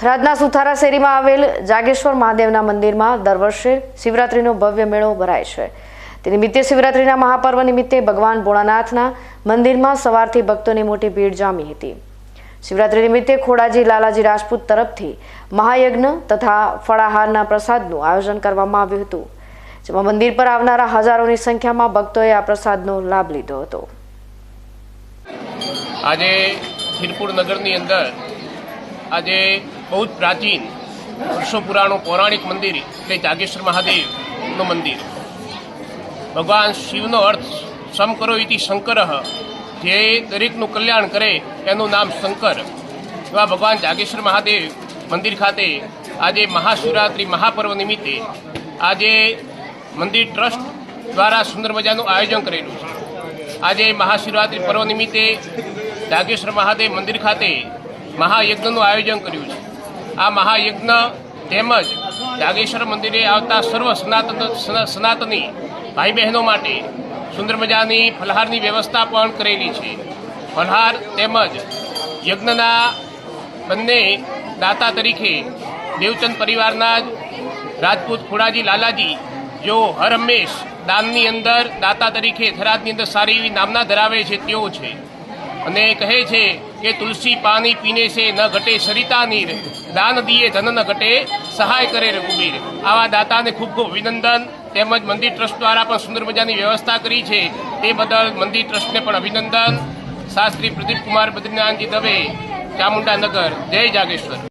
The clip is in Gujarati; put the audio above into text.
થરાદના સુથારા શેરીમાં આવેલ જાગેશ્વર મહાદેવના મંદિરમાં દર વર્ષે શિવરાત્રીનો ભવ્ય મેળો ભરાય છે. તે નિમિત્તે શિવરાત્રીના મહાપર્વ નિમિત્તે ભગવાન ભોળાનાથના મંદિરમાં સવારથી ભક્તોની મોટી ભીડ જામી હતી. શિવરાત્રી નિમિત્તે ખોડાજી લાલાજી રાજપૂત તરફથી મહાયજ્ઞ તથા ફળાહારના પ્રસાદનું આયોજન કરવામાં આવ્યું હતું, જેમાં મંદિર પર આવનારા હજારોની સંખ્યામાં ભક્તોએ આ પ્રસાદનો લાભ લીધો હતો. આજે ખીરપુર નગરની અંદર આજે બહુ જ પ્રાચીન વર્ષો પુરાણું પૌરાણિક મંદિર એટલે જાગેશ્વર મહાદેવનું મંદિર. ભગવાન શિવનો અર્થ સમ કરો ઇતિ શંકર. જે દરેકનું કલ્યાણ કરે એનું નામ શંકર. એવા ભગવાન જાગેશ્વર મહાદેવ મંદિર ખાતે આજે મહાશિવરાત્રિ મહાપર્વ નિમિત્તે આજે મંદિર ટ્રસ્ટ દ્વારા સુંદર મજાનું આયોજન કરેલું છે. આજે મહાશિવરાત્રિ પર્વ નિમિત્તે જાગેશ્વર મહાદેવ મંદિર ખાતે મહાયજ્ઞનું આયોજન કર્યું છે. આ મહાયજ્ઞ તેમજ જાગેશ્વર મંદિરે આવતા સર્વ સનાતન સના- સનાતની ભાઈ બહેનો માટે સુંદર મજાની ફલહારની વ્યવસ્થા પણ કરેલી છે. ફલહાર તેમજ યજ્ઞના બંને દાતા તરીકે દેવચંદ પરિવારના જ રાજપૂત ખોડાજી લાલાજી જેઓ હર હંમેશ દાનની અંદર દાતા તરીકે થરાદની અંદર સારી એવી નામના ધરાવે છે તેઓ છે. અને કહે છે કે તુલસી પાણી પીને છે ન ઘટે સરિતા નીર. દાન દીએ ધન ન ઘટે, સહાય કરે રઘુબીર આવા દાતાને ખૂબ ખૂબ અભિનંદન. તેમજ મંદિર ટ્રસ્ટ દ્વારા પણ સુંદર મજાની વ્યવસ્થા કરી છે. તે બદલ મંદિર ટ્રસ્ટને પણ અભિનંદન. શાસ્ત્રી પ્રદીપ કુમાર બદ્રીનાથજી દવે ચામુંડા નગર જય જાગેશ્વર.